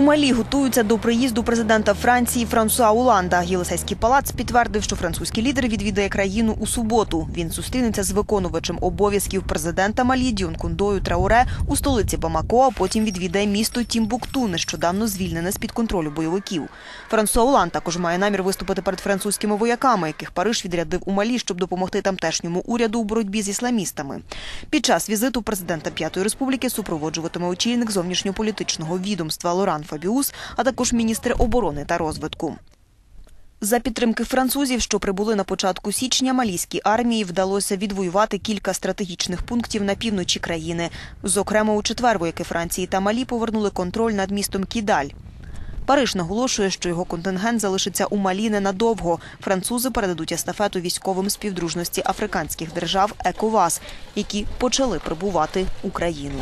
У Малі готуються до приїзду президента Франції Франсуа Уланда. Єлисейський палац підтвердив, що французький лідер відвідає країну у суботу. Він зустрінеться з виконувачем обов'язків президента Малі Діонкундою Трауре у столиці Бамако, а потім відвідає місто Тімбукту, нещодавно звільнене з під контролю бойовиків. Франсуа Уланд також має намір виступити перед французькими вояками, яких Париж відрядив у Малі, щоб допомогти тамтешньому уряду у боротьбі з ісламістами. Під час візиту президента П'ятої республіки супроводжуватиме очільник зовнішньополітичного відомства Лоран Фабіус, а також міністр оборони та розвитку. За підтримки французів, що прибули на початку січня, малійській армії вдалося відвоювати кілька стратегічних пунктів на півночі країни. Зокрема, у четвер вояки Франції та Малі повернули контроль над містом Кідаль. Париж наголошує, що його контингент залишиться у Малі ненадовго. Французи передадуть естафету військовим співдружності африканських держав ЕКОВАС, які почали прибувати Україну.